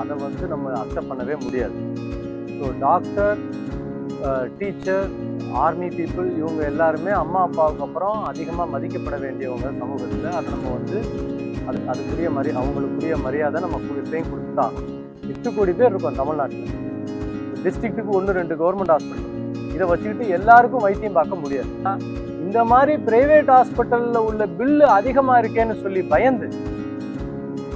அதை வந்து நம்ம அக்செப்ட் பண்ணவே முடியாது. So doctor teacher army people இவங்க எல்லாருமே அம்மா அப்பாவுக்கு அப்புறம் அதிகமாக மதிக்கப்பட வேண்டியவங்க சமூகத்தில். அதை நம்ம வந்து அது அதுக்குரிய மரி அவங்களுக்குரிய மரியாதை நம்ம எப்பயும் கொடுத்தா எட்டு கோடி பேர் இருக்கோம் தமிழ்நாட்டில். டிஸ்ட்ரிக்ட்டுக்கு ஒன்று ரெண்டு கவர்மெண்ட் ஹாஸ்பிட்டல் இதை வச்சுக்கிட்டு எல்லாருக்கும் வைத்தியம் பார்க்க முடியாது. இந்த மாதிரி பிரைவேட் ஹாஸ்பிட்டலில் உள்ள பில்லு அதிகமாக இருக்கேன்னு சொல்லி பயந்து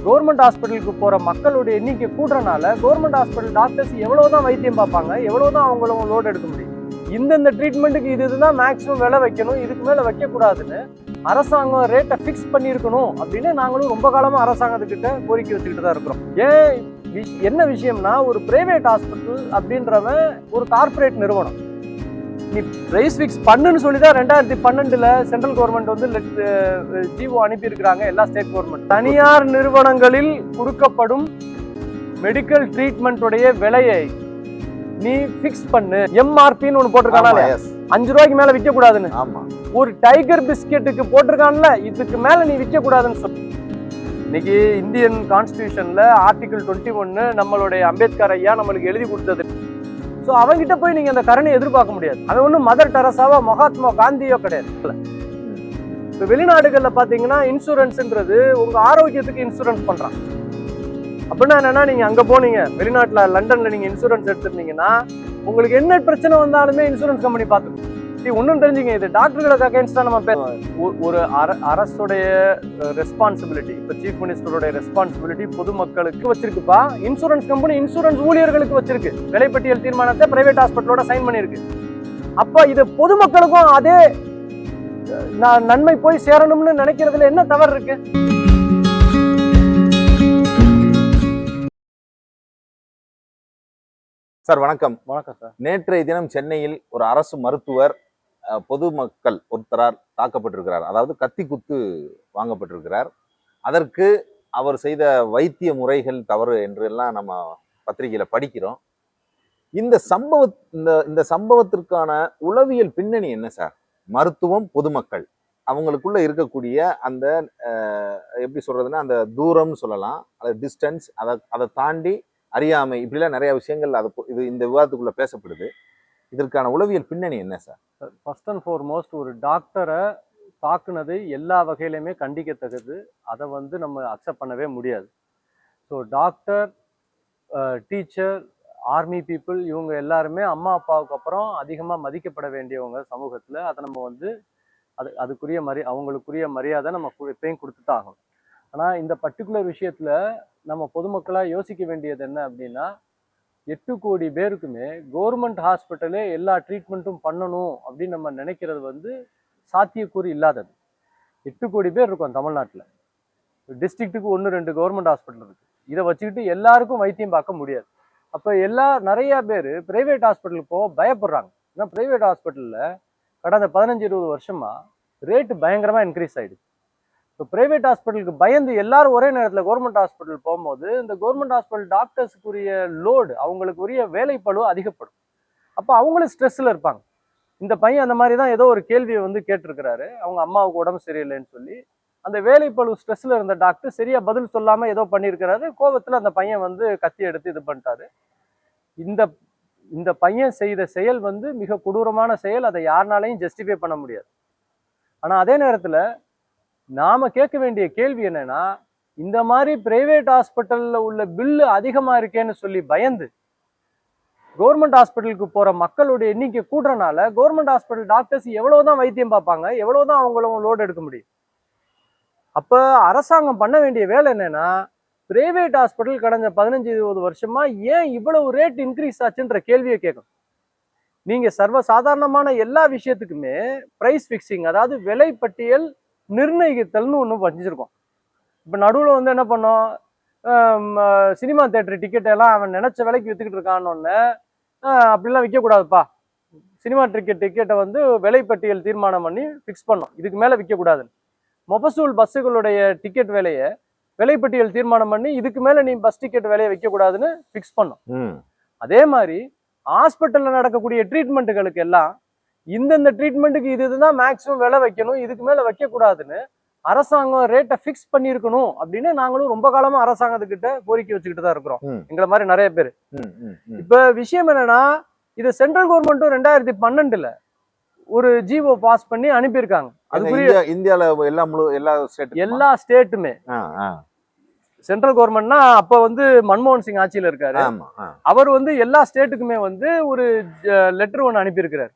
கவர்மெண்ட் ஹாஸ்பிட்டலுக்கு போகிற மக்களுடைய எண்ணிக்கை கூடுறனால கவர்மெண்ட் ஹாஸ்பிட்டல் டாக்டர்ஸ் எவ்வளோ தான் வைத்தியம் பார்ப்பாங்க எவ்வளவுதான் அவங்களும் லோட் எடுக்க முடியும். இந்தந்த ட்ரீட்மெண்ட்டுக்கு இது இதுதான் மேக்ஸிமம் விலை வைக்கணும் இதுக்கு மேலே வைக்கக்கூடாதுன்னு அரசாங்கம் ரேட்டை ஃபிக்ஸ் பண்ணியிருக்கணும் அப்படின்னு நாங்களும் ரொம்ப காலமாக அரசாங்கத்துக்கிட்ட கோரிக்கை வச்சுக்கிட்டு தான் இருக்கிறோம். ஏன் விஷ்- என்ன விஷயம்னா ஒரு பிரைவேட் ஹாஸ்பிட்டல் அப்படின்றவன் ஒரு கார்ப்பரேட் நிறுவனம். நீ பிரைஸ் ஃபிக்ஸ் பண்ணுன்னு சொல்லி தான் ரெண்டாயிரத்தி பன்னெண்டுல சென்ட்ரல் கவர்மெண்ட் வந்து ஜிஓ அனுப்பியிருக்கிறாங்க எல்லா ஸ்டேட் கவர்மெண்ட் தனியார் நிறுவனங்களில் கொடுக்கப்படும் மெடிக்கல் ட்ரீட்மெண்ட்டுடைய விலையை நீ ஃபிக்ஸ் பண்ணு. எம்ஆர்பின்னு ஒன்று போட்டிருக்கானா ஆமா, yes. அஞ்சு ரூபாய்க்கு மேல விற்க கூடாதுன்னு ஆமா. ஒரு டைகர் பிஸ்கெட்டுக்கு போட்டிருக்கான்ல இதுக்கு மேல நீ விற்க கூடாதுன்னு சொல்லு இன்னைக்கு இந்தியன் கான்ஸ்டியூஷன்ல ஆர்டிகிள் டுவெண்ட்டி ஒன்னு நம்மளுடைய அம்பேத்கர் ஐயா நம்மளுக்கு எழுதி கொடுத்தது. ஸோ அவங்கிட்ட போய் நீங்க அந்த கருணை எதிர்பார்க்க முடியாது. அவன் ஒன்றும் மதர் டெரசாவோ மகாத்மா காந்தியோ கிடையாது. இப்போ வெளிநாடுகளில் பார்த்தீங்கன்னா இன்சூரன்ஸ்ன்றது உங்க ஆரோக்கியத்துக்கு இன்சூரன்ஸ் பண்றான். அப்படின்னா என்னன்னா நீங்க அங்க போனீங்க வெளிநாட்டுல லண்டன்ல நீங்க இன்சூரன்ஸ் எடுத்திருந்தீங்கன்னா உங்களுக்கு என்ன பிரச்சனை வந்தாலுமே இன்சூரன்ஸ் கம்பெனி பார்த்துக்கும் சரி ஒன்றும் தெரிஞ்சுங்க இது டாக்டர்களுக்கு அகைன்ஸ்டா நம்ம பே ஒரு அர அரசுடைய ரெஸ்பான்சிபிலிட்டி இப்போ சீஃப் மினிஸ்டருடைய ரெஸ்பான்சிபிலிட்டி பொதுமக்களுக்கு வச்சிருக்குப்பா. இன்சூரன்ஸ் கம்பெனி இன்சூரன்ஸ் ஊழியர்களுக்கு வச்சிருக்கு. விலைப்பட்டியல் தீர்மானத்தை பிரைவேட் ஹாஸ்பிட்டலோட சைன் பண்ணியிருக்கு. அப்ப இது பொதுமக்களுக்கும் அதே அஹ், ந- நன்மை போய் சேரணும்னு நினைக்கிறதுல என்ன தவறு இருக்கு? சார் வணக்கம். வணக்கம் சார். நேற்றைய தினம் சென்னையில் ஒரு அரசு மருத்துவர் பொதுமக்கள் ஒருத்தரார் தாக்கப்பட்டிருக்கிறார். அதாவது கத்தி குத்து வாங்கப்பட்டிருக்கிறார். அதற்கு அவர் செய்த வைத்திய முறைகள் தவறு என்று எல்லாம் நம்ம பத்திரிகையில் படிக்கிறோம். இந்த சம்பவ இந்த இந்த சம்பவத்திற்கான உளவியல் பின்னணி என்ன சார்? மருத்துவம் பொதுமக்கள். அவங்களுக்குள்ள இருக்கக்கூடிய அந்த அஹ், எப்படி சொல்றதுன்னா அந்த தூரம்னு சொல்லலாம். அது டிஸ்டன்ஸ் அதை அதை தாண்டி அறியாமை இப்படிலாம் நிறைய விஷயங்கள் அது இது இந்த விவாதத்துக்குள்ள பேசப்படுது. இதற்கான உளவியல் பின்னணி என்ன சார் ஃபர்ஸ்ட் அண்ட் ஃபார்மோஸ்ட் ஒரு டாக்டரை தாக்குனது எல்லா வகையிலையுமே கண்டிக்கத்தக்கது. அதை வந்து நம்ம அக்செப்ட் பண்ணவே முடியாது. So doctor teacher army people இவங்க எல்லாருமே அம்மா அப்பாவுக்கு அப்புறம் அதிகமாக மதிக்கப்பட வேண்டியவங்க சமூகத்தில். அதை நம்ம வந்து அது அதுக்குரிய மரி அவங்களுக்குரிய மரியாதை நம்ம எப்பயும் கொடுத்து தான் ஆகணும். ஆனால் இந்த பர்டிகுலர் விஷயத்தில் நம்ம பொதுமக்களாக யோசிக்க வேண்டியது என்ன அப்படின்னா எட்டு கோடி பேருக்குமே கவர்மெண்ட் ஹாஸ்பிட்டலே எல்லா ட்ரீட்மெண்ட்டும் பண்ணணும் அப்படின்னு நம்ம நினைக்கிறது வந்து சாத்தியக்கூறு இல்லாதது. எட்டு கோடி பேர் இருக்கோம் தமிழ்நாட்டில். டிஸ்ட்ரிக்ட்டுக்கு ஒன்று ரெண்டு கவர்மெண்ட் ஹாஸ்பிட்டல் இருக்குது இதை வச்சுக்கிட்டு எல்லாருக்கும் வைத்தியம் பார்க்க முடியாது. அப்போ எல்லா நிறையா பேர் ப்ரைவேட் ஹாஸ்பிட்டலுக்கு போக பயப்படுறாங்க. ஏன்னா ப்ரைவேட் ஹாஸ்பிட்டலில் கடந்த பதினஞ்சு இருபது வருஷமாக ரேட்டு பயங்கரமாக இன்க்ரீஸ் ஆகிடுது இப்போ ப்ரைவேட் ஹாஸ்பிட்டலுக்கு பயந்து எல்லாரும் ஒரே நேரத்தில் கவர்மெண்ட் ஹாஸ்பிட்டல் போகும்போது இந்த கவர்மெண்ட் ஹாஸ்பிட்டல் டாக்டர்ஸுக்குரிய லோடு அவங்களுக்கு உரிய வேலைப்பளு அதிகப்படும். அப்போ அவங்களும் ஸ்ட்ரெஸ்ஸில் இருப்பாங்க. இந்த பையன் அந்த மாதிரி தான் ஏதோ ஒரு கேள்வியை வந்து கேட்டிருக்கிறாரு. அவங்க அம்மாவுக்கு உடம்பு சரியில்லைன்னு சொல்லி அந்த வேலைப்பளு ஸ்ட்ரெஸ்ஸில் இருந்த டாக்டர் சரியாக பதில் சொல்லாமல் ஏதோ பண்ணியிருக்கிறாரு. கோபத்தில் அந்த பையன் வந்து கத்தி எடுத்து இது பண்ணிட்டாரு. இந்த இந்த பையன் செய்த செயல் வந்து மிக கொடூரமான செயல். அதை யாருனாலையும் ஜஸ்டிஃபை பண்ண முடியாது. ஆனால் அதே நேரத்தில் நாம் கேட்க வேண்டிய கேள்வி என்னன்னா இந்த மாதிரி பிரைவேட் ஹாஸ்பிட்டலில் உள்ள பில்லு அதிகமாக இருக்கேன்னு சொல்லி பயந்து கவர்மெண்ட் ஹாஸ்பிட்டலுக்கு போகிற மக்களுடைய எண்ணிக்கை கூடுறனால கவர்மெண்ட் ஹாஸ்பிட்டல் டாக்டர்ஸ் எவ்வளவுதான் வைத்தியம் பார்ப்பாங்க எவ்வளோ தான் அவங்களும் லோடு எடுக்க முடியும். அப்போ அரசாங்கம் பண்ண வேண்டிய வேலை என்னென்னா பிரைவேட் ஹாஸ்பிட்டல் கடந்த பதினஞ்சு இருபது வருஷமாக ஏன் இவ்வளவு ரேட் இன்க்ரீஸ் ஆச்சுன்ற கேள்வியை கேட்கணும். நீங்கள் சர்வ சாதாரணமான எல்லா விஷயத்துக்குமே ப்ரைஸ் ஃபிக்ஸிங் அதாவது விலை பட்டியல் நிர்ணயித்தல்னு ஒன்று வச்சிருக்கோம். இப்போ நடுவில் வந்து என்ன பண்ணோம்? சினிமா தேட்டர் டிக்கெட் எல்லாம் அவன் நினைச்ச விலைக்கு வித்துக்கிட்டு இருக்கான்னு அப்படிலாம் விற்கக்கூடாதுப்பா சினிமா டிக்கெட் டிக்கெட்டை வந்து விலைப்பட்டியல் தீர்மானம் பண்ணி ஃபிக்ஸ் பண்ணோம். இதுக்கு மேலே விற்கக்கூடாதுன்னு மொபசூல் பஸ்ஸுகளுடைய டிக்கெட் விலையை விலைப்பட்டியல் தீர்மானம் பண்ணி இதுக்கு மேலே நீ பஸ் டிக்கெட் விலையை விற்கக்கூடாதுன்னு ஃபிக்ஸ் பண்ணோம். அதே மாதிரி ஹாஸ்பிட்டலில் நடக்கக்கூடிய ட்ரீட்மெண்ட்டுகளுக்கு எல்லாம் இந்தந்த ட்ரீட்மெண்ட்டுக்கு இது இதுதான் மேக்ஸிமம் விலை வைக்கணும் இதுக்கு மேலே வைக்கக்கூடாதுன்னு அரசாங்கம் ரேட்டை ஃபிக்ஸ் பண்ணியிருக்கணும் அப்படின்னு நாங்களும் ரொம்ப காலமா அரசாங்கத்துக்கிட்ட கோரிக்கை வச்சுக்கிட்டு தான் இருக்கிறோம். எங்களை மாதிரி நிறைய பேர். இப்ப விஷயம் என்னன்னா இது சென்ட்ரல் கவர்மெண்ட்டும் ரெண்டாயிரத்தி பன்னெண்டுல ஒரு ஜிஓ பாஸ் பண்ணி அனுப்பியிருக்காங்க. அதுக்குரிய இந்தியா இந்தியால எல்லா முழு எல்லா ஸ்டேட் எல்லா ஸ்டேட்டுமே சென்ட்ரல் கவர்மெண்ட்னா அப்ப வந்து மன்மோகன் சிங் ஆட்சியில இருக்காரு. அவர் வந்து எல்லா ஸ்டேட்டுக்குமே வந்து ஒரு லெட்டர் ஒன்று அனுப்பியிருக்கிறார்.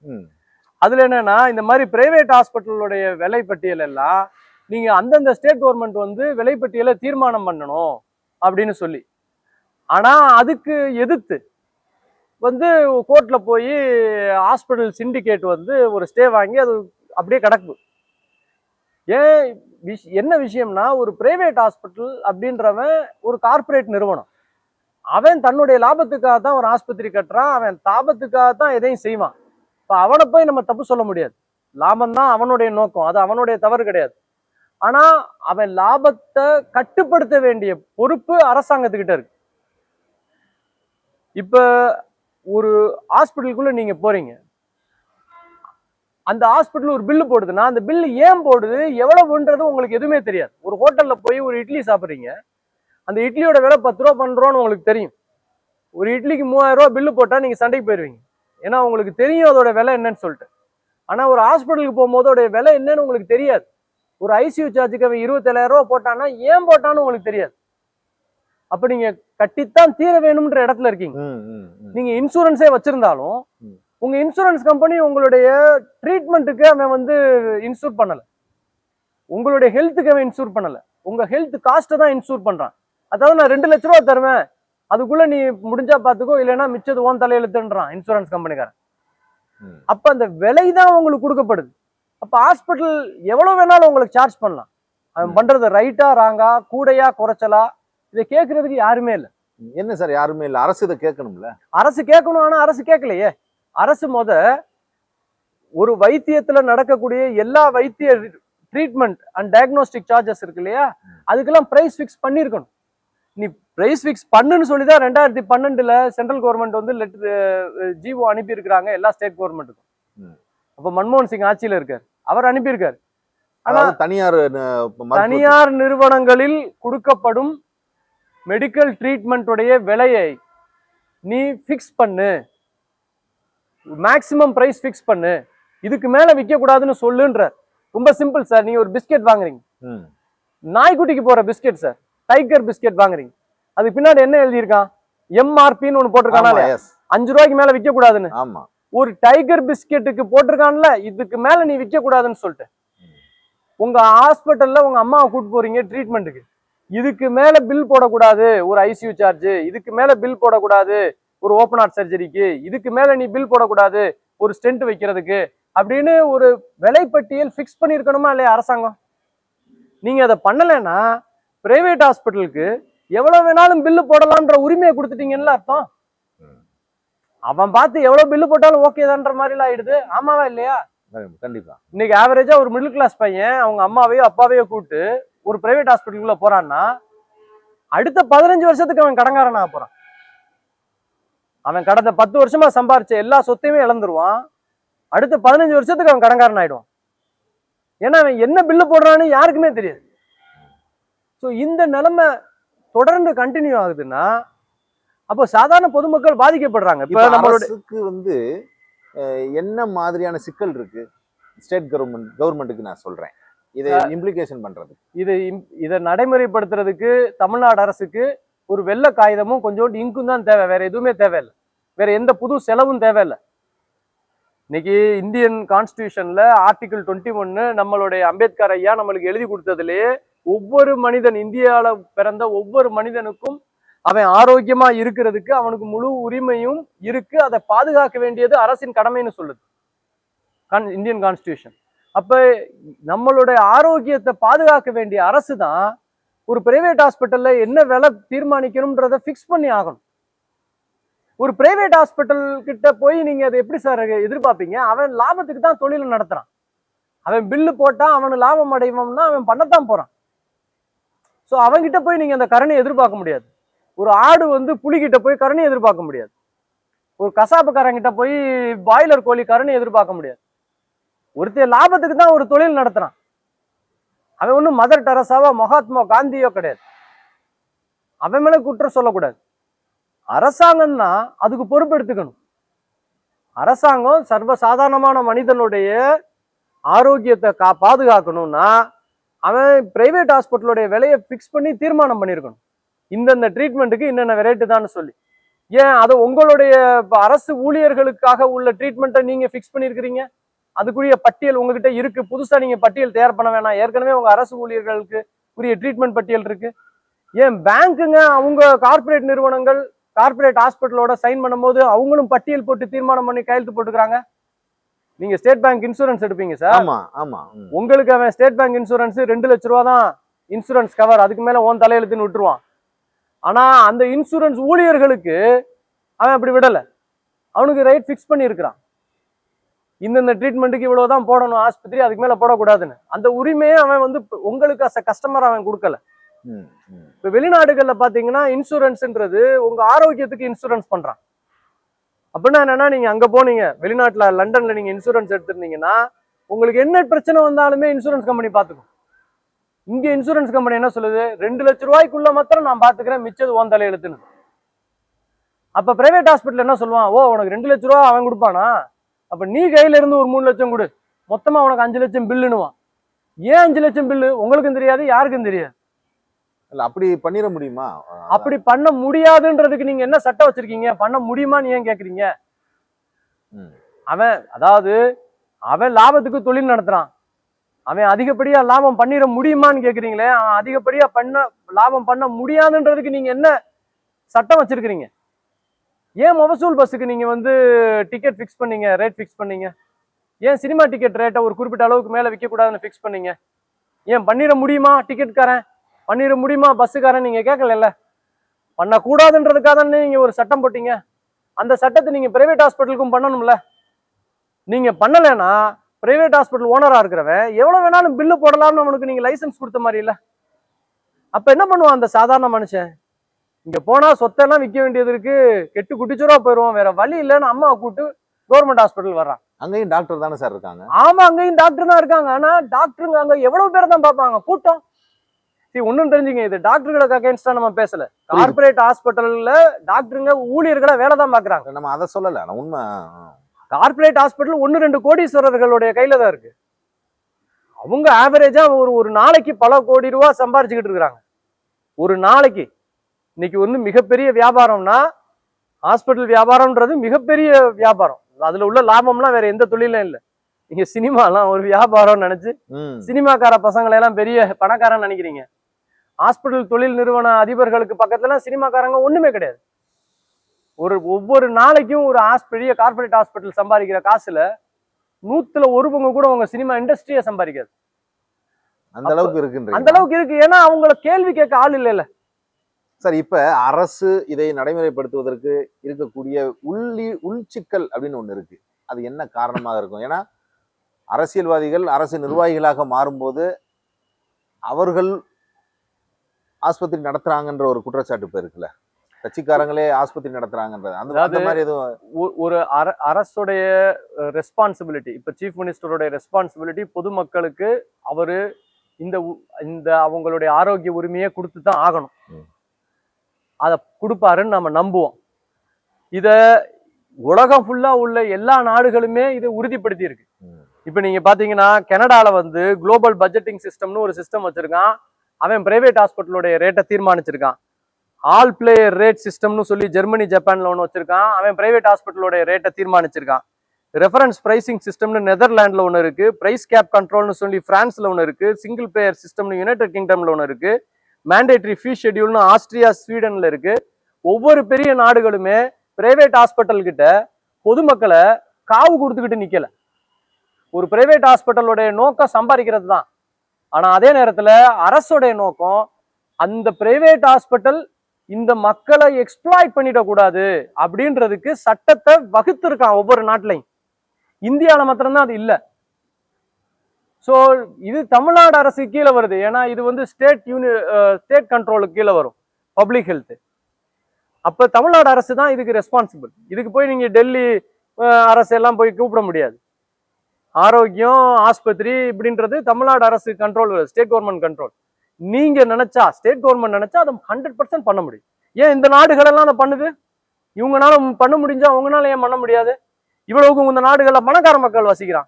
அதில் என்னென்னா இந்த மாதிரி பிரைவேட் ஹாஸ்பிட்டலுடைய விலைப்பட்டியல் எல்லாம் நீங்கள் அந்தந்த ஸ்டேட் கவர்மெண்ட் வந்து விலைப்பட்டியலை தீர்மானம் பண்ணணும் அப்படின்னு சொல்லி. ஆனால் அதுக்கு எதிர்த்து வந்து கோர்ட்டில் போய் ஹாஸ்பிட்டல் சிண்டிகேட் வந்து ஒரு ஸ்டே வாங்கி அது அப்படியே கிடக்கு. ஏன் விஷ்- என்ன விஷயம்னா ஒரு பிரைவேட் ஹாஸ்பிட்டல் அப்படின்றவன் ஒரு கார்ப்பரேட் நிறுவனம். அவன் தன்னுடைய லாபத்துக்காக தான் ஒரு ஆஸ்பத்திரி கட்டுறான் அவன் தாபத்துக்காக தான் எதையும் செய்வான். அப்போ அவனை போய் நம்ம தப்பு சொல்ல முடியாது. லாபம் தான் அவனுடைய நோக்கம். அது அவனுடைய தவறு கிடையாது. ஆனா அவன் லாபத்தை கட்டுப்படுத்த வேண்டிய பொறுப்பு அரசாங்கத்துக்கிட்ட இருக்கு. இப்ப ஒரு ஹாஸ்பிட்டலுக்குள்ளே நீங்க போறீங்க. அந்த ஹாஸ்பிட்டல் ஒரு பில்லு போடுதுன்னா அந்த பில்லு ஏன் போடுது? எவ்வளவுன்றது உங்களுக்கு எதுவுமே தெரியாது. ஒரு ஹோட்டல்ல போய் ஒரு இட்லி சாப்பிட்றீங்க. அந்த இட்லியோட விலை பத்து ரூபா பண்றோம்னு உங்களுக்கு தெரியும். ஒரு இட்லிக்கு மூவாயிரம் ரூபா பில்லு போட்டா நீங்க சண்டைக்கு போயிடுவீங்க ஏன்னா உங்களுக்கு தெரியும் அதோட விலை என்னன்னு சொல்லிட்டு. ஆனா ஒரு ஹாஸ்பிட்டலுக்கு போகும்போது அதோட விலை என்னன்னு உங்களுக்கு தெரியாது. ஒரு ஐசியூ சார்ஜுக்கு அவன் இருபத்தேழாயிரம் ரூபா போட்டான்னா ஏன் போட்டான்னு உங்களுக்கு தெரியாது. அப்ப நீங்க கட்டித்தான் தீர வேணும்ன்ற இடத்துல இருக்கீங்க. நீங்க இன்சூரன்ஸே வச்சிருந்தாலும். உங்க இன்சூரன்ஸ் கம்பெனி உங்களுடைய ட்ரீட்மெண்ட்டுக்கு அவன் வந்து இன்சூர் பண்ணல. உங்களுடைய ஹெல்த்துக்கு அவன் இன்சூர் பண்ணல. உங்க ஹெல்த் காஸ்ட்டை தான் இன்சூர் பண்றான். அதாவது நான் ரெண்டு லட்ச ரூபா தருவேன். அதுக்குள்ள நீ முடிஞ்சா பாத்துக்கோ இல்லைன்னா மிச்சது ஓன் தலையெழுத்துன்றான் இன்சூரன்ஸ் கம்பெனிக்காரன். அப்ப அந்த விலை தான் உங்களுக்கு கொடுக்கப்படுது. அப்ப ஹாஸ்பிட்டல் எவ்வளவு வேணாலும் உங்களுக்கு சார்ஜ் பண்ணலாம். அவன் பண்றது ரைட்டா ராங்கா கூடையா குறைச்சலா இதை கேட்கறதுக்கு யாருமே இல்லை. என்ன சார் யாருமே இல்ல? அரசு இதை கேட்கணும்ல? அரசு கேட்கணும் ஆனா அரசு கேட்கலையே. அரசு முத ஒரு வைத்தியத்துல நடக்கக்கூடிய எல்லா வைத்திய ட்ரீட்மெண்ட் அண்ட் டயக்னோஸ்டிக் சார்ஜஸ் இருக்கு இல்லையா? அதுக்கெல்லாம் பிரைஸ் ஃபிக்ஸ் பண்ணியிருக்கணும். நீ பிரைஸ் ஃபிக்ஸ் பண்ணுன்னு சொல்லி தான் ரெண்டாயிரத்தி பன்னெண்டுல சென்ட்ரல் கவர்மெண்ட் வந்து லெட்டர் ஜிஓ அனுப்பியிருக்கிறாங்க எல்லா ஸ்டேட் கவர்மெண்ட்டுக்கும். அப்ப மன்மோகன் சிங் ஆட்சியில இருக்கார். அவர் அனுப்பியிருக்காரு. ஆனா அதாவது தனியார் தனியார் நிறுவனங்களில் கொடுக்கப்படும் மெடிக்கல் ட்ரீட்மெண்ட்டுடைய விலையை நீ ஃபிக்ஸ் பண்ணு. மேக்ஸிமம் பிரைஸ் ஃபிக்ஸ் பண்ணு. இதுக்கு மேல விற்க கூடாதுன்னு சொல்லுன்ற ரொம்ப சிம்பிள் சார் நீங்க ஒரு பிஸ்கெட் வாங்குறீங்க. நாய்க்குட்டிக்கு போற பிஸ்கெட் சார் டைகர் பிஸ்கெட் வாங்குறீங்க. அதுக்கு பின்னாடி என்ன எழுதியிருக்கான்? எம்ஆர்பின்னு ஒன்று போட்டிருக்கானா. அஞ்சு ரூபாய்க்கு மேல விற்க கூடாதுன்னு ஆமா. ஒரு டைகர் பிஸ்கெட்டுக்கு போட்டிருக்கான்ல இதுக்கு மேல நீ விற்க கூடாதுன்னு சொல்லிட்டு. உங்க ஹாஸ்பிட்டல்ல உங்க அம்மாவை கூட்டு போறீங்க ட்ரீட்மெண்ட்டுக்கு இதுக்கு மேல பில் போடக்கூடாது ஒரு ஐசியூ சார்ஜ் இதுக்கு மேல பில் போடக்கூடாது ஒரு ஓப்பன் ஹார்ட் சர்ஜரிக்கு இதுக்கு மேல நீ பில் போடக்கூடாது ஒரு ஸ்டென்ட் வைக்கிறதுக்கு. அப்படின்னு ஒரு விலைப்பட்டியல் ஃபிக்ஸ் பண்ணியிருக்கணுமா இல்லையா அரசாங்கம்? நீங்க அதை பண்ணலைன்னா பிரைவேட் ஹாஸ்பிட்டலுக்கு எவ்வளவு வேணாலும் பில்லு போடலான்ற உரிமையை கொடுத்துட்டீங்கன்னு அர்த்தம். அவன் பார்த்து எவ்வளவு பில்லு போட்டாலும் ஓகே தான்ற மாதிரிலாம் ஆயிடுது. ஆமாவா இல்லையா? கண்டிப்பா. இன்னைக்கு ஆவரேஜா ஒரு மிடில் கிளாஸ் பையன் அவங்க அம்மாவையோ அப்பாவையோ கூப்பிட்டு ஒரு பிரைவேட் ஹாஸ்பிட்டலுக்குள்ள போறான்னா அடுத்த பதினஞ்சு வருஷத்துக்கு அவன் கடங்காரனா போறான். அவன் கடந்த பத்து வருஷமா சம்பாரிச்ச எல்லா சொத்தையுமே இழந்துருவான். அடுத்த பதினஞ்சு வருஷத்துக்கு அவன் கடங்காரன் ஆயிடுவான். ஏன்னா அவன் என்ன பில்லு போடுறான்னு யாருக்குமே தெரியாது. ஸோ இந்த நிலைமை தொடர்ந்து கண்டினியூ ஆகுதுன்னா அப்போ சாதாரண பொதுமக்கள் பாதிக்கப்படுறாங்க. இப்ப அரசுக்கு வந்து என்ன மாதிரியான சிக்கல் இருக்கு? ஸ்டேட் கவர்மெண்ட் கவர்மெண்ட்டுக்கு நான் சொல்றேன். இதை இம்ப்ளிகேஷன் பண்றது. இது இதை நடைமுறைப்படுத்துறதுக்கு தமிழ்நாடு அரசுக்கு ஒரு வெள்ளை காகிதமும் கொஞ்சோண்டு இங்கும் தான் தேவை. வேற எதுவுமே தேவையில்லை. வேற எந்த புது செலவும் தேவையில்லை. இன்னைக்கு இந்தியன் கான்ஸ்டியூஷன்ல ஆர்டிகிள் டுவெண்ட்டி ஒன்னு நம்மளுடைய அம்பேத்கர் ஐயா நம்மளுக்கு எழுதி கொடுத்ததுலயே ஒவ்வொரு மனிதன் இந்தியாவில் பிறந்த ஒவ்வொரு மனிதனுக்கும் அவன் ஆரோக்கியமா இருக்கிறதுக்கு அவனுக்கு முழு உரிமையும் இருக்கு. அதை பாதுகாக்க வேண்டியது அரசின் கடமைன்னு சொல்லுது. கான் இந்தியன் கான்ஸ்டியூஷன் அப்ப நம்மளுடைய ஆரோக்கியத்தை பாதுகாக்க வேண்டிய அரசு தான் ஒரு பிரைவேட் ஹாஸ்பிட்டல்ல என்ன விலை தீர்மானிக்கணும்ன்றத ஃபிக்ஸ் பண்ணி ஆகணும். ஒரு பிரைவேட் ஹாஸ்பிட்டல் கிட்ட போய் நீங்க அதை எப்படி சார் எதிர்பார்ப்பீங்க? அவன் லாபத்துக்கு தான் தொழில் நடத்துறான். அவன் பில்லு போட்டா அவனு லாபம் அடைவோம்னா அவன் பண்ணத்தான் போறான். ஸோ அவங்ககிட்ட போய் நீங்கள் அந்த கருணையை எதிர்பார்க்க முடியாது. ஒரு ஆடு வந்து புலிகிட்ட போய் கருணையை எதிர்பார்க்க முடியாது. ஒரு கசாப்புக்காரங்கிட்ட போய் பாய்லர் கோழி கருணையை எதிர்பார்க்க முடியாது. ஒருத்தர் லாபத்துக்கு தான் ஒரு தொழில் நடத்துகிறான் அவன் ஒன்றும் மதர் டெரசாவோ மகாத்மா காந்தியோ கிடையாது. அவன் மேலே குற்றம் சொல்லக்கூடாது. அரசாங்கம் தான் அதுக்கு பொறுப்பெடுத்துக்கணும் அரசாங்கம் சர்வசாதாரணமான மனிதனுடைய ஆரோக்கியத்தை கா பாதுகாக்கணும்னா அவன் பிரைவேட் ஹாஸ்பிட்டலுடைய விலையை ஃபிக்ஸ் பண்ணி தீர்மானம் பண்ணியிருக்கணும் இந்தந்த ட்ரீட்மெண்ட்டுக்கு இன்னென்ன வெரைட்டி தான் சொல்லி. ஏன்? அதை உங்களுடைய அரசு ஊழியர்களுக்காக உள்ள ட்ரீட்மெண்ட்டை நீங்கள் ஃபிக்ஸ் பண்ணியிருக்கிறீங்க அதுக்குரிய பட்டியல் உங்ககிட்ட இருக்கு. புதுசாக நீங்கள் பட்டியல் தயார் பண்ண வேணாம். ஏற்கனவே உங்கள் அரசு ஊழியர்களுக்கு உரிய ட்ரீட்மெண்ட் பட்டியல் இருக்கு. ஏன்? பேங்க்குங்க அவங்க கார்ப்பரேட் நிறுவனங்கள் கார்ப்பரேட் ஹாஸ்பிட்டலோட சைன் பண்ணும்போது அவங்களும் பட்டியல் போட்டு தீர்மானம் பண்ணி கையெழுத்து போட்டுக்கிறாங்க. நீங்க ஸ்டேட் பேங்க் இன்சூரன்ஸ் எடுப்பீங்க சார் ஆமா ஆமா. உங்களுக்கு அவன் ஸ்டேட் பேங்க் இன்சூரன்ஸ் ரெண்டு லட்ச ரூபா தான் இன்சூரன்ஸ் கவர் அதுக்கு மேல ஓன் தலையெழுத்துன்னு விட்டுருவான். ஆனா அந்த இன்சூரன்ஸ் ஊழியர்களுக்கு அவன் அப்படி விடல. அவனுக்கு ரேட் ஃபிக்ஸ் பண்ணியிருக்கிறான். இந்தந்த ட்ரீட்மெண்ட்டுக்கு இவ்வளவுதான் போடணும் ஆஸ்பத்திரி அதுக்கு மேல போடக்கூடாதுன்னு. அந்த உரிமையை அவன் வந்து உங்களுக்கு அஸ் கஸ்டமர் அவன் கொடுக்கல. இப்ப வெளிநாடுகள்ல பாத்தீங்கன்னா இன்சூரன்ஸ்ன்றது உங்க ஆரோக்கியத்துக்கு இன்சூரன்ஸ் பண்றான். அப்படின்னா என்னன்னா நீங்க அங்க போனீங்க. வெளிநாட்டுல லண்டன்ல நீங்க இன்சூரன்ஸ் எடுத்திருந்தீங்கன்னா உங்களுக்கு என்ன பிரச்சனை வந்தாலுமே இன்சூரன்ஸ் கம்பெனி பாத்துக்கும். இங்க இன்சூரன்ஸ் கம்பெனி என்ன சொல்லுது? ரெண்டு லட்ச ரூபாய்க்குள்ள மாத்திரம் நான் பாத்துக்கிறேன் மிச்சது ஓன் தலையெழுத்துன்னு அப்ப பிரைவேட் ஹாஸ்பிட்டல் என்ன சொல்லுவான்? ஓ உனக்கு ரெண்டு லட்ச ரூபா அவன் கொடுப்பானா? அப்ப நீ கையில இருந்து ஒரு மூணு லட்சம் கொடு. மொத்தமா உனக்கு அஞ்சு லட்சம் பில்லுன்னுவான். ஏன் அஞ்சு லட்சம் பில்லு? உங்களுக்கும் தெரியாது யாருக்கும் தெரியாது. இல்ல அப்படி பண்ணிட முடியுமா? அப்படி பண்ண முடியாதுன்றதுக்கு நீங்க என்ன சட்டம் வச்சிருக்கீங்க? பண்ண முடியுமான்னு ஏன் கேக்குறீங்க. அவன் அதாவது அவன் லாபத்துக்கு தொழில் நடத்துறான். அவன் அதிகப்படியா லாபம் பண்ணிட முடியுமான்னு கேக்குறீங்களே அவன் அதிகப்படியா பண்ண லாபம் பண்ண முடியாதுன்றதுக்கு நீங்க என்ன சட்டம் வச்சிருக்கிறீங்க? ஏன் மொபசூல் பஸ்ஸுக்கு நீங்க வந்து டிக்கெட் ஃபிக்ஸ் பண்ணீங்க ரேட் ஃபிக்ஸ் பண்ணீங்க? ஏன் சினிமா டிக்கெட் ரேட்டை ஒரு குறிப்பிட்ட அளவுக்கு மேல விற்க கூடாதுன்னு ஃபிக்ஸ் பண்ணீங்க? ஏன் பண்ணிட முடியுமா டிக்கெட்காரன்? பண்ணிட முடியுமா? பஸ்ஸுக்காரன் நீங்க கேட்கல பண்ணக்கூடாதுன்றதுக்காக தானே நீங்க ஒரு சட்டம் போட்டீங்க? அந்த சட்டத்தை நீங்க பிரைவேட் ஹாஸ்பிட்டலுக்கும் பண்ணணும்ல? நீங்க பண்ணலைன்னா பிரைவேட் ஹாஸ்பிட்டல் ஓனரா இருக்கிறவன் எவ்வளவு வேணாலும் பில்லு போடலாம்னு அவனுக்கு நீங்க லைசென்ஸ் கொடுத்த மாதிரி இல்ல. அப்ப என்ன பண்ணுவான் அந்த சாதாரண மனுஷன்? இங்க போனா சொத்தெல்லாம் விற்க வேண்டியது இருக்கு கெட்டு குட்டிச்சுரா போயிடுவான் வேற வழி இல்லைன்னு அம்மாவை கூப்பிட்டு கவர்மெண்ட் ஹாஸ்பிட்டல் வர்றான். அங்கேயும் டாக்டர் தானே சார் இருக்காங்க? ஆமா அங்கேயும் டாக்டர் தான் இருக்காங்க. ஆனா டாக்டருங்க அங்க எவ்வளவு பேர் தான் பார்ப்பாங்க? கூட்டம். சரி ஒண்ணும் தெரிஞ்சுங்க இது டாக்டர்களுக்கு அகைன்ஸ்டா நம்ம பேசல. கார்ப்பரேட் ஹாஸ்பிட்டல்ல டாக்டருங்க ஊழியர்களை வேலை தான் பாக்குறாங்க. நம்ம அதை சொல்லல உண்மை ஆ. கார்ப்பரேட் ஹாஸ்பிட்டல் ஒன்னு ரெண்டு கோடீஸ்வரர்களுடைய கையில தான் இருக்கு. அவங்க ஆவரேஜா ஒரு ஒரு நாளைக்கு பல கோடி ரூபாய் சம்பாரிச்சுக்கிட்டு இருக்கிறாங்க. ஒரு நாளைக்கு. இன்னைக்கு வந்து மிகப்பெரிய வியாபாரம்னா ஹாஸ்பிட்டல் வியாபாரம்ன்றது மிகப்பெரிய வியாபாரம். அதுல உள்ள லாபம்லாம் வேற எந்த தொழிலும் இல்லை. நீங்க சினிமாலாம் ஒரு வியாபாரம் நினைச்சு சினிமாக்கார பசங்களை எல்லாம் பெரிய பணக்காரன் நினைக்கிறீங்க. ஹாஸ்பிட்டல் தொழில் நிறுவன அதிபர்களுக்கு பக்கத்துல சினிமாக்காரங்க ஒண்ணுமே கிடையாது. ஒரு ஒவ்வொரு நாளைக்கும் ஒரு ஹாஸ் பெரிய கார்ப்பரேட் ஹாஸ்பிட்டல் சம்பாதிக்கிற காசுல நூத்துல ஒரு பங்கு கூட உங்க சினிமா இண்டஸ்ட்ரியே சம்பாதிக்காது. அந்த அளவுக்கு இருக்குன்றீங்க. அந்த அளவுக்கு இருக்கு. ஏன்னா அவங்கள கேள்வி கேட்க ஆள் இல்லைல்ல. சார் இப்ப அரசு இதை நடைமுறைப்படுத்துவதற்கு இருக்கக்கூடிய உள்ளி உள்சிக்கல் அப்படின்னு ஒண்ணு இருக்கு. அது என்ன காரணமாக இருக்கும்? ஏன்னா அரசியல்வாதிகள் அரசு நிர்வாகிகளாக மாறும்போது அவர்கள் ஆஸ்பத்திரி நடத்துறாங்கன்ற ஒரு குற்றச்சாட்டு இப்ப இருக்குல்ல? கட்சிக்காரங்களே ஆஸ்பத்திரி நடத்துறாங்கன்றது அந்த மாதிரி எதுவும் ஒரு அர அரசுடைய ரெஸ்பான்சிபிலிட்டி இப்ப சீஃப் மினிஸ்டருடைய ரெஸ்பான்சிபிலிட்டி பொதுமக்களுக்கு அவரு இந்த இந்த அவங்களுடைய ஆரோக்கிய உரிமையை கொடுத்து தான் ஆகணும். அதை கொடுப்பாருன்னு நம்ம நம்புவோம். இத உலகம் ஃபுல்லா உள்ள எல்லா நாடுகளுமே இதை உறுதிப்படுத்தி இருக்கு ம். இப்ப நீங்க பாத்தீங்கன்னா கனடால வந்து குளோபல் பட்ஜெட்டிங் சிஸ்டம்னு ஒரு சிஸ்டம் வச்சிருக்கான். அவன் பிரைவேட் ஹாஸ்பிட்டலுடைய ரேட்டை தீர்மானிச்சிருக்கான். ஆல் பிளேயர் ரேட் சிஸ்டம்னு சொல்லி ஜெர்மனி ஜப்பானில் ஒன்று வச்சிருக்கான். அவன் பிரைவேட் ஹாஸ்பிட்டலுடைய ரேட்டை தீர்மானிச்சிருக்கான். ரெஃபரன்ஸ் ப்ரைசிங் சிஸ்டம்னு நெதர்லாண்டில் ஒன்று இருக்கு. ப்ரைஸ் கேப் கண்ட்ரோல்னு சொல்லி ஃப்ரான்ஸில் ஒன்று இருக்கு. சிங்கிள் பிளேயர் சிஸ்டம்னு யுனைடெட் கிங்டம்ல ஒன்று இருக்கு. மேண்டேட்டரி ஃபீ ஷெடியூல்னு ஆஸ்திரியா ஸ்வீடனில் இருக்கு. ஒவ்வொரு பெரிய நாடுகளுமே பிரைவேட் ஹாஸ்பிட்டல்கிட்ட பொதுமக்களை காவு கொடுத்துக்கிட்டு நிற்கலை ஒரு பிரைவேட் ஹாஸ்பிட்டலோடைய நோக்கம் சம்பாதிக்கிறது தான் ஆனால் அதே நேரத்தில் அரசோடைய நோக்கம் அந்த பிரைவேட் ஹாஸ்பிட்டல் இந்த மக்களை எக்ஸ்ப்ளாய்ட் பண்ணிடக்கூடாது அப்படின்றதுக்கு சட்டத்தை வகுத்திருக்கான் ஒவ்வொரு நாட்டிலையும். இந்தியாவில் மாத்திரம்தான் அது இல்லை. ஸோ இது தமிழ்நாடு அரசு கீழே வருது. ஏன்னா இது வந்து ஸ்டேட் யூனி ஸ்டேட் கண்ட்ரோலுக்கு கீழே வரும். பப்ளிக் ஹெல்த்து அப்போ தமிழ்நாடு அரசு தான் இதுக்கு ரெஸ்பான்சிபிள் இதுக்கு போய் நீங்கள் டெல்லி அரசு எல்லாம் போய் கூப்பிட முடியாது. ஆரோக்கியம் ஆஸ்பத்திரி இப்படின்றது தமிழ்நாடு அரசு கண்ட்ரோல் ஸ்டேட் கவர்மெண்ட் கண்ட்ரோல் நீங்க நினைச்சா ஸ்டேட் கவர்மெண்ட் நினைச்சா அதை ஹண்ட்ரட் பர்சன்ட் பண்ண முடியும். ஏன் இந்த நாடுகள் எல்லாம் அதை பண்ணுது? இவங்கனால பண்ண முடிஞ்சா உங்களால ஏன் பண்ண முடியாது? இவ்வளவுக்கு இந்த நாடுகள்ல பணக்கார மக்கள் வசிக்கிறான்.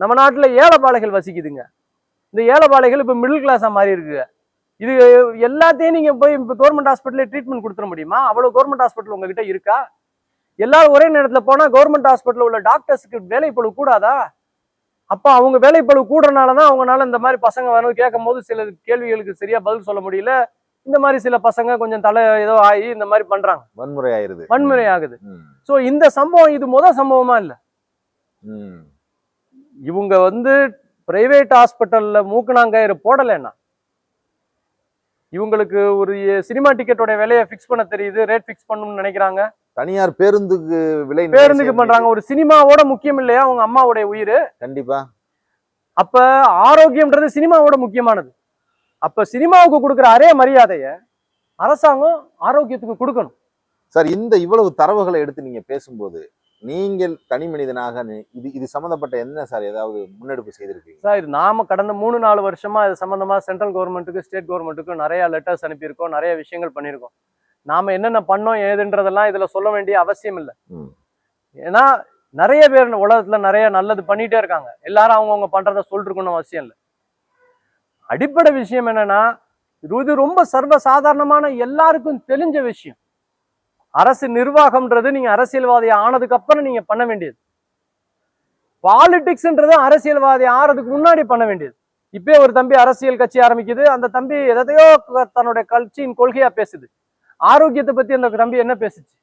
நம்ம நாட்டுல ஏழைப்பாளைகள் வசிக்குதுங்க. இந்த ஏழைப்பாளைகள் இப்ப மிடில் கிளாஸா மாறி இருக்குங்க. இது எல்லாத்தையும் நீங்க போய் இப்போ கவர்மெண்ட் ஹாஸ்பிட்டல்ல ட்ரீட்மெண்ட் கொடுத்துட முடியுமா? அவ்வளவு கவர்மெண்ட் ஹாஸ்பிட்டல் உங்ககிட்ட இருக்கா? எல்லாரும் ஒரே நேரத்துல போனா கவர்மெண்ட் ஹாஸ்பிட்டல்ல உள்ள டாக்டர்ஸ்க்கு வேலைப்பளு கூடாதா? அப்ப அவங்க வேலைப்பளு கூடுறனாலதான் அவங்கனால இந்த மாதிரி பசங்க வந்து கேட்கும் போது சில கேள்விகளுக்கு சரியா பதில் சொல்ல முடியல. இந்த மாதிரி சில பசங்க கொஞ்சம் தலை ஏதோ ஆகி இந்த மாதிரி பண்றாங்க. வன்முறை ஆயிருது வன்முறை ஆகுது சோ இந்த சம்பவம் இது முத சம்பவமா இல்ல. இவங்க வந்து பிரைவேட் ஹாஸ்பிட்டல்ல மூக்குனாங்கயிறு போடலைன்னா இவங்களுக்கு ஒரு சினிமா டிக்கெட்டோட விலையை ஃபிக்ஸ் பண்ண தெரியுது ரேட் ஃபிக்ஸ் பண்ணணும்னு நினைக்கிறாங்க. தனியார் பேருந்துக்கு விலை பேருந்துக்கு பண்றாங்க. ஒரு சினிமாவோட முக்கியம் இல்லையா? அவங்க அம்மாவுடைய உயிர். கண்டிப்பா. அப்ப ஆரோக்கியம்ன்றது சினிமாவோட முக்கியமானது. அப்ப சினிமாவுக்கு கொடுக்குற அரே மரியாதைய அரசாங்கம் ஆரோக்கியத்துக்கு கொடுக்கணும். சார் இந்த இவ்வளவு தரவுகளை எடுத்து நீங்க பேசும்போது நீங்கள் தனி மனிதனாக இது இது சம்பந்தப்பட்ட என்ன சார்? ஏதாவது முன்னெடுப்பு செய்திருக்கீங்க? சார் இது நாம கடந்த மூணு நாலு வருஷமா இது சம்பந்தமா சென்ட்ரல் கவர்மெண்ட்டுக்கு ஸ்டேட் கவர்மெண்ட்டுக்கு நிறைய லெட்டர்ஸ் அனுப்பியிருக்கோம் நிறைய விஷயங்கள் பண்ணியிருக்கோம். நாம என்னென்ன பண்ணோம் ஏதுன்றதெல்லாம் இதுல சொல்ல வேண்டிய அவசியம் இல்லை. ஏன்னா நிறைய பேர் உலகத்துல நிறைய நல்லது பண்ணிட்டே இருக்காங்க. எல்லாரும் அவங்கவுங்க பண்றத சொல்லிருக்கணும் அவசியம் இல்லை. அடிப்படை விஷயம் என்னன்னா இது ரொம்ப சர்வ சாதாரணமான எல்லாருக்கும் தெரிஞ்ச விஷயம். அரசு நிர்வாகம்ன்றது நீங்க அரசியல்வாதி ஆனதுக்கு அப்புறம் நீங்க பண்ண வேண்டியது. பாலிடிக்ஸ்ன்றது அரசியல்வாதி ஆறதுக்கு முன்னாடி பண்ண வேண்டியது. இப்பயே ஒரு தம்பி அரசியல் கட்சி ஆரம்பிக்குது. அந்த தம்பி எதையோ தன்னுடைய கட்சியின் கொள்கையா பேசுது. ஆரோக்கியத்தை பத்தி அந்த தம்பி என்ன பேசுச்சு?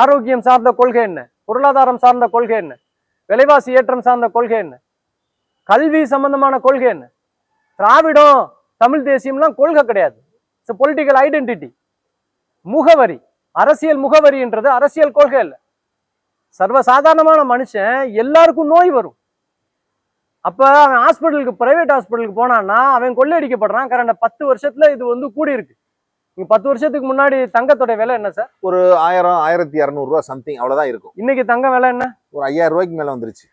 ஆரோக்கியம் சார்ந்த கொள்கை என்ன? பொருளாதாரம் சார்ந்த கொள்கை என்ன? விலைவாசி ஏற்றம் சார்ந்த கொள்கை என்ன? கல்வி சம்பந்தமான கொள்கை என்ன? திராவிடம் தமிழ் தேசியம்லாம் கொள்கை கிடையாது. இட்ஸ் பொலிட்டிக்கல் ஐடென்டிட்டி முகவரி அரசியல் முகவரின்றது அரசியல் கொள்கை இல்லை சர்வசாதாரணமான மனுஷன் எல்லாருக்கும் நோய் வரும். அப்போ அவன் ஹாஸ்பிட்டலுக்கு பிரைவேட் ஹாஸ்பிட்டலுக்கு போனான்னா அவன் கொள்ளையடிக்கப்படுறான். கரண்ட பத்து வருஷத்தில் இது வந்து கூடி இருக்கு நீங்க பத்து வருஷத்துக்கு முன்னாடி தங்கத்தோட விலை என்ன சார்? ஒரு ஆயிரம் ஆயிரத்தி இரநூறுவா சம்திங் அவ்வளவுதான் இருக்கும். இன்னைக்கு தங்கம் விலை என்ன? ஒரு ஐயாயிரம் ரூபாய்க்கு மேல வந்துருச்சு.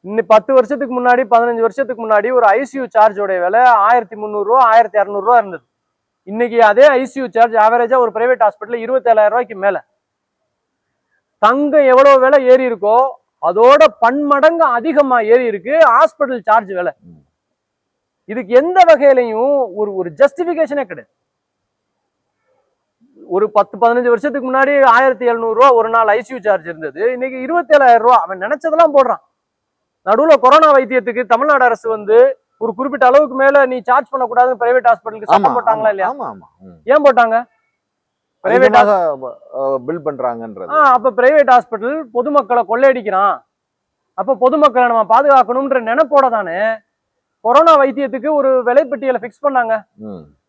இன்னும் பத்து வருஷத்துக்கு முன்னாடி பதினஞ்சு வருஷத்துக்கு முன்னாடி ஒரு ஐசியூ சார்ஜோட விலை ஆயிரத்தி முந்நூறுரூவா ஆயிரத்தி இரநூறுவா இருந்தது. இன்னைக்கு அதே ஐசியூ சார்ஜ் ஆவரேஜா ஒரு பிரைவேட் ஹாஸ்பிட்டல் இருபத்தேழாயிரம் ரூபாய்க்கு மேல. தங்கம் எவ்வளவு விலை ஏறி இருக்கோ அதோட பன்மடங்கு அதிகமா ஏறி இருக்கு ஹாஸ்பிட்டல் சார்ஜ் விலை. இதுக்கு எந்த வகையிலையும் ஒரு ஒரு ஜஸ்டிபிகேஷனே கிடையாது. ஒரு பத்து பதினஞ்சு வருஷத்துக்கு முன்னாடி ஆயிரத்தி எழுநூறுவா ஒரு நாள் ஐசியூ சார்ஜ் இருந்தது. இன்னைக்கு இருபத்தேழாயிரம் ரூபா. அவன் நினைச்சதெல்லாம் போடுறான். நடுவுல கொரோனா வைத்தியத்துக்கு தமிழ்நாடு அரசு வந்து ஒரு குறிப்பிட்ட அளவுக்கு மேல நீ சார்ஜ் பண்ணக்கூடாதுன்னு பிரைவேட் ஹாஸ்பிட்டலுக்கு சட்டம் போட்டாங்களா இல்லையா. ஏன் போட்டாங்க? பிரைவேட் பில் பண்றாங்கன்றது. அப்ப பிரைவேட் ஹாஸ்பிட்டல் பொதுமக்களை கொள்ளையடிக்கிறான். அப்ப பொதுமக்களை நம்ம பாதுகாக்கணும்ன்ற நினைப்போட தானே கொரோனா வைத்தியத்துக்கு ஒரு விலைப்பட்டியலை ஃபிக்ஸ் பண்ணாங்க.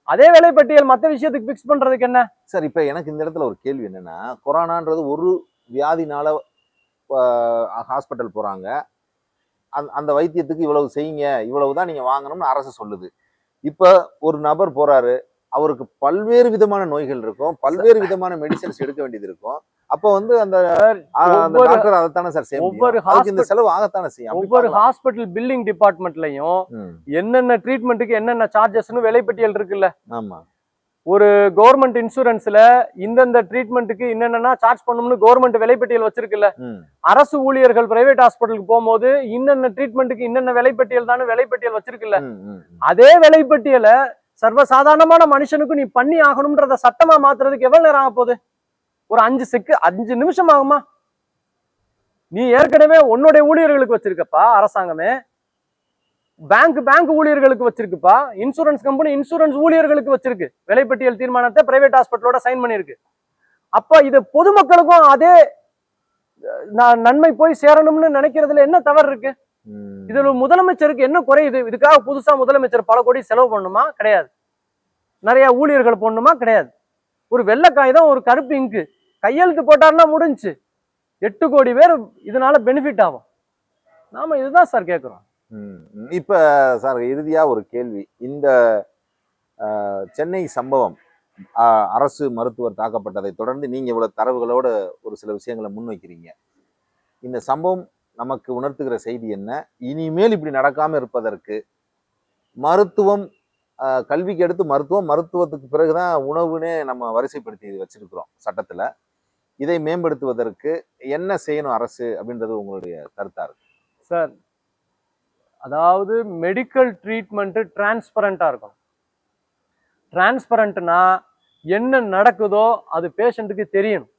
அதே அதே பட்டியல் மற்ற விஷயத்துக்கு ஃபிக்ஸ் பண்றதுக்கு என்ன? சார் இப்போ எனக்கு இந்த இடத்துல ஒரு கேள்வி என்னன்னா கொரோனான்றது ஒரு வியாதினால ஹாஸ்பிட்டல் போறாங்க. அந்த அந்த வைத்தியத்துக்கு இவ்வளவு செய்யுங்க இவ்வளவு தான் நீங்கள் வாங்கணும்னு அரசு சொல்லுது. இப்போ ஒரு நபர் போறாரு அவருக்கு பல்வேறு விதமான நோய்கள் இருக்கும். பல்வேறு விதமான மெடிசன்ஸ் எடுக்க வேண்டியது இருக்கும். அப்ப வந்து அந்த டாக்டர் அதைத்தானே சார் செய்ய ஒவ்வொரு இந்த செலவு ஆகத்தானே செய்யும். ஒவ்வொரு. ஹாஸ்பிட்டல் பில்லிங் டிபார்ட்மெண்ட்லயும் என்னென்ன ட்ரீட்மெண்ட்டுக்கு என்னென்ன சார்ஜஸ்னு விலைப்பட்டியல் இருக்குல்ல? ஆமா. ஒரு கவர்மெண்ட் இன்சூரன்ஸ்ல இந்தந்த ட்ரீட்மெண்ட்டுக்கு என்னென்ன சார்ஜ் பண்ணணும்னு கவர்மெண்ட் விலைப்பட்டியல் வச்சிருக்குல்ல? அரசு ஊழியர்கள் பிரைவேட் ஹாஸ்பிட்டலுக்கு போகும்போது இன்னென்ன ட்ரீட்மெண்ட்டுக்கு இன்னென்ன விலைப்பட்டியல் தானே விலைப்பட்டியல் வச்சிருக்குல்ல. அதே விலைப்பட்டியலை சர்வசாதாரணமான மனுஷனுக்கு நீ பண்ணி ஆகணும்ன்றத சட்டமா மாத்துறதுக்கு எவ்வளவு நேரம் ஆக போகுது? ஒரு அஞ்சு செக்கு அஞ்சு நிமிஷம் ஆகுமா? நீ ஏற்கனவே உன்னுடைய ஊழியர்களுக்கு வச்சிருக்கப்பா அரசாங்கமே. பேங்க் பேங்க் ஊழியர்களுக்கு வச்சிருக்குப்பா. இன்சூரன்ஸ் கம்பெனி இன்சூரன்ஸ் ஊழியர்களுக்கு வச்சிருக்கு. விலைப்பட்டியல் தீர்மானத்தை பிரைவேட் ஹாஸ்பிட்டலோட சைன் பண்ணிருக்கு அப்ப இது பொதுமக்களுக்கும் அதே நான் நன்மை போய் சேரணும்னு நினைக்கிறதுல என்ன தவறு இருக்கு? இதுல முதலமைச்சருக்கு என்ன குறையுது இதுக்காக புதுசா முதலமைச்சர் பல கோடி செலவு பண்ணணுமா கிடையாது. நிறைய ஊழியர்கள் போடணுமா? கிடையாது. ஒரு வெள்ளை காகிதம் ஒரு கருப்பு இங்கு கையெழுத்து போட்டாருன்னா முடிஞ்சுச்சு எட்டு கோடி பேர் இதனால பெனிஃபிட் ஆகும். நாம இதுதான் சார் கேட்குறோம். இப்ப சார் இறுதியா ஒரு கேள்வி. இந்த சென்னை சம்பவம் அரசு மருத்துவர் தாக்கப்பட்டதை தொடர்ந்து நீங்க இவ்வளவு தரவுகளோட ஒரு சில விஷயங்களை முன்வைக்கிறீங்க. இந்த சம்பவம் நமக்கு உணர்த்துகிற செய்தி என்ன? இனிமேல் இப்படி நடக்காமல் இருப்பதற்கு மருத்துவம் கல்விக்கு அடுத்து மருத்துவம் மருத்துவத்துக்கு பிறகுதான் உணவுனே நம்ம வரிசைப்படுத்தி வச்சிருக்கிறோம் சட்டத்தில். இதை மேம்படுத்துவதற்கு என்ன செய்யணும் அரசு அப்படின்றது உங்களுடைய கருத்தா இருக்கு. சார் அதாவது மெடிக்கல் ட்ரீட்மெண்ட்டு டிரான்ஸ்பரண்ட்டாக இருக்கும் டிரான்ஸ்பரண்ட்னா என்ன நடக்குதோ அது பேஷண்ட்டுக்கு தெரியணும்.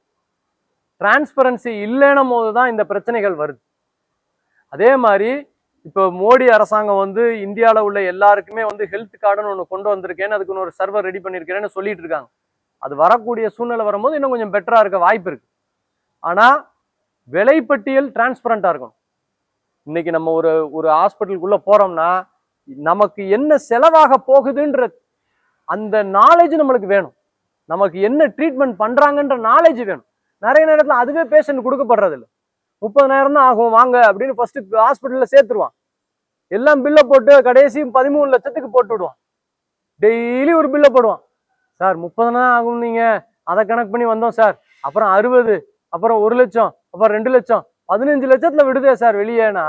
டிரான்ஸ்பரன்சி இல்லைன்னும் போது தான் இந்த பிரச்சனைகள் வருது. அதே மாதிரி இப்போ மோடி அரசாங்கம் வந்து இந்தியாவில் உள்ள எல்லாருக்குமே வந்து ஹெல்த் கார்டுன்னு ஒன்று கொண்டு வந்திருக்கேன்னு அதுக்குன்னு ஒரு சர்வர் ரெடி பண்ணியிருக்கிறேன்னு சொல்லிட்டு இருக்காங்க. அது வரக்கூடிய சூழ்நிலை வரும்போது இன்னும் கொஞ்சம் பெட்டராக இருக்க வாய்ப்பு இருக்கு. ஆனால் விலைப்பட்டியல் டிரான்ஸ்பரண்டாக இருக்கணும். இன்னைக்கு நம்ம ஒரு ஒரு ஹாஸ்பிட்டலுக்குள்ளே போகிறோம்னா நமக்கு என்ன செலவாக போகுதுன்ற அந்த நாலேஜ் நம்மளுக்கு வேணும். நமக்கு என்ன ட்ரீட்மெண்ட் பண்ணுறாங்கன்ற நாலேஜ் வேணும். நிறைய நேரத்தில் அதுவே பேஷண்ட் கொடுக்கப்படுறதில்லை. முப்பதனாயிரம் முப்பதாயிரம் தான் ஆகும் வாங்க அப்படின்னு ஃபர்ஸ்ட் ஹாஸ்பிட்டல்ல சேர்த்துருவான். எல்லாம் பில்லை போட்டு கடைசி பதிமூணு லட்சத்துக்கு போட்டு விடுவான். டெய்லி ஒரு பில்லை போடுவான். சார் முப்பதாயிரம் ஆகும் நீங்க அதை கணக்கு பண்ணி வந்தோம் சார். அப்புறம் அறுபது அப்புறம் ஒரு லட்சம் அப்புறம் ரெண்டு லட்சம் பதினஞ்சு லட்சத்துல விடுதே சார் வெளியேனா.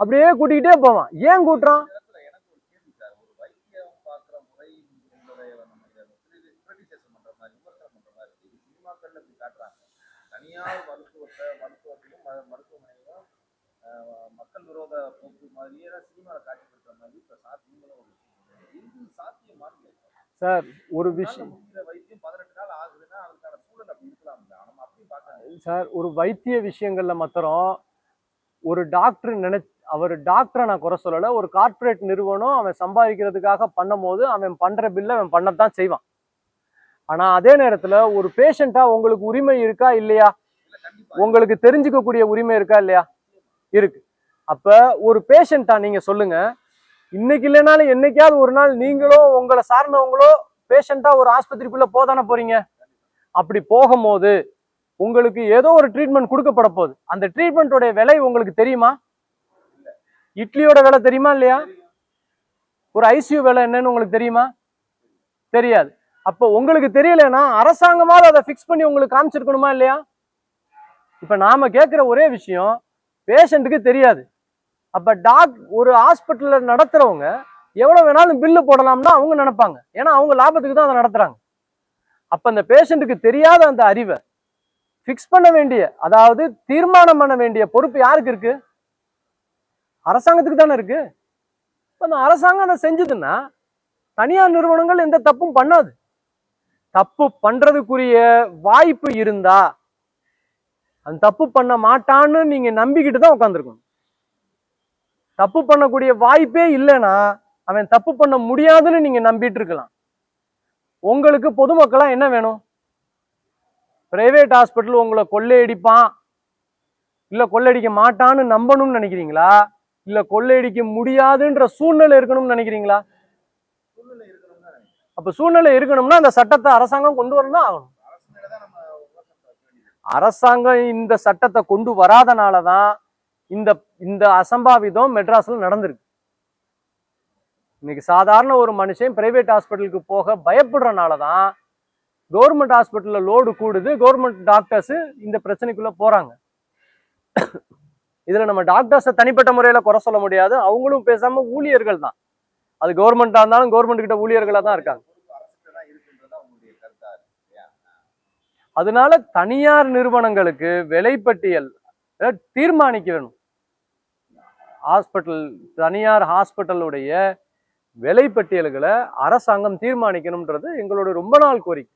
அப்படியே கூட்டிக்கிட்டே போவான். ஏன் கூட்டுறான் எனக்கு ஒரு கேள்வி சார் ஒரு வைத்தியம் பார்க்குற முறை என்பதை நம்ம கிரிட்டிசைஸ் பண்ற மாதிரி விமர்சனம் பண்ற மாதிரி இருக்கு இது சினிமாக்கள்ல இப்படி காட்டுறாங்க தனியார் மருத்துவத்தை மருத்துவத்தையும் ம- மருத்துவமனையும் ஆஹ், மக்கள் விரோத போக்கு மாதிரியே சினிமாவில் காட்சிப்படுத்துற மாதிரி இப்போ சாத்தியங்களும் ஒரு விஷயம் இது சாத்தியமான சார் ஒரு விஷயம். முடிகிற வைத்தியம் பதினெட்டு நாள் ஆகுதுன்னா அதுக்கான சூழல் அப்படி இருக்கலாம் நம்ம அப்படி பார்க்கணும் சார் ஒரு வைத்திய விஷயங்கள்ல மாத்திரம் ஒரு டாக்டர் நினை அவர் டாக்டரை நான் குறை சொல்லலை. ஒரு கார்ப்பரேட் நிறுவனம் அவன் சம்பாதிக்கிறதுக்காக பண்ணும்போது அவன் பண்ற பில்லை அவன் பண்ணத்தான் செய்வான். ஆனா அதே நேரத்துல ஒரு பேஷண்டா உங்களுக்கு உரிமை இருக்கா இல்லையா? உங்களுக்கு தெரிஞ்சுக்கக்கூடிய உரிமை இருக்கா இல்லையா? இருக்கு. அப்போ ஒரு பேஷண்ட்டா நீங்கள் சொல்லுங்க. இன்னைக்கு இல்லைனாலும் என்னைக்காவது ஒரு நாள் நீங்களோ உங்களை சார்ந்தவங்களோ பேஷண்டா ஒரு ஆஸ்பத்திரிக்குள்ள போதானே போறீங்க? அப்படி போகும்போது உங்களுக்கு ஏதோ ஒரு ட்ரீட்மெண்ட் கொடுக்கப்பட போகுது. அந்த ட்ரீட்மெண்ட்டோடைய விலை உங்களுக்கு தெரியுமா? இட்லியோட விலை தெரியுமா இல்லையா? ஒரு ஐசியூ விலை என்னன்னு உங்களுக்கு தெரியுமா? தெரியாது. அப்போ உங்களுக்கு தெரியலைன்னா அரசாங்கமாவது அதை ஃபிக்ஸ் பண்ணி உங்களுக்கு காமிச்சிருக்கணுமா இல்லையா? இப்போ நாம கேட்குற ஒரே விஷயம் பேஷண்ட்டுக்கு தெரியாது. அப்போ டாக் ஒரு ஹாஸ்பிட்டலில் நடத்துகிறவங்க எவ்வளோ வேணாலும் பில்லு போடலாம்னா அவங்க நினைப்பாங்க. ஏன்னா அவங்க லாபத்துக்கு தான் அதை நடத்துகிறாங்க அப்போ அந்த பேஷண்ட்டுக்கு தெரியாத அந்த அறிவை ஃபிக்ஸ் பண்ண வேண்டிய அதாவது தீர்மானம் பண்ண வேண்டிய பொறுப்பு யாருக்கு இருக்கு? அரசாங்கத்துக்கு தானே இருக்கு. இப்போ அந்த அரசாங்கம் அதை செஞ்சதுன்னா தனியார் நிறுவனங்கள் எந்த தப்பும் பண்ணாது. தப்பு பண்றதுக்குரிய வாய்ப்பு இருந்தா அந்த தப்பு பண்ண மாட்டான்னு நீங்க நம்பிக்கிட்டு தான் உட்காந்துருக்கணும் தப்பு பண்ணக்கூடிய வாய்ப்பே இல்லைன்னா அவன் தப்பு பண்ண முடியாதுன்னு நீங்க நம்பிட்டு இருக்கலாம். உங்களுக்கு பொதுமக்களா என்ன வேணும்? பிரைவேட் ஹாஸ்பிட்டல் உங்களை கொள்ளையடிப்பான். இல்ல கொள்ளையடிக்க மாட்டான்னு நம்பணும்னு நினைக்கிறீங்களா? இல்ல கொள்ளையடிக்க முடியாதுன்ற சூழ்நிலை இருக்கணும்னு நினைக்கிறீங்களா? அப்போ அப்ப சூழ்நிலை இருக்கணும்னா அந்த சட்டத்தை அரசாங்கம் கொண்டு வரணும் ஆகணும் அரசு மேலே தான் நம்ம விமர்சனம் வைக்க வேண்டியது அரசாங்கம் இந்த சட்டத்தை கொண்டு வராதனால தான் இந்த இந்த அசம்பாவிதம் மெட்ராஸில் நடந்திருக்கு. இன்னைக்கு சாதாரண ஒரு மனுஷன் பிரைவேட் ஹாஸ்பிட்டலுக்கு போக பயப்படுறனால தான் கவர்மெண்ட் ஹாஸ்பிட்டலில் லோடு கூடுது கவர்மெண்ட் டாக்டர்ஸு இந்த பிரச்சனைக்குள்ளே போகிறாங்க இதில் நம்ம டாக்டர்ஸை தனிப்பட்ட முறையில் குறை சொல்ல முடியாது அவங்களும் பேசாமல் ஊழியர்கள் தான் அது கவர்மெண்ட்டாக இருந்தாலும் கவர்மெண்ட் கிட்ட தான் இருக்காங்க பொறுப்பு அரசுக்கு தான் இருக்குன்றதா உங்களுடைய கருத்தா இருக்கு இல்லையா? அதனால தனியார் நிறுவனங்களுக்கு விலைப்பட்டியல் தீர்மானிக்க வேணும். ஹாஸ்பிட்டல் தனியார் ஹாஸ்பிட்டலுடைய விலைப்பட்டியல்களை அரசாங்கம் தீர்மானிக்கணும்ன்றது எங்களோட ரொம்ப நாள் கோரிக்கை.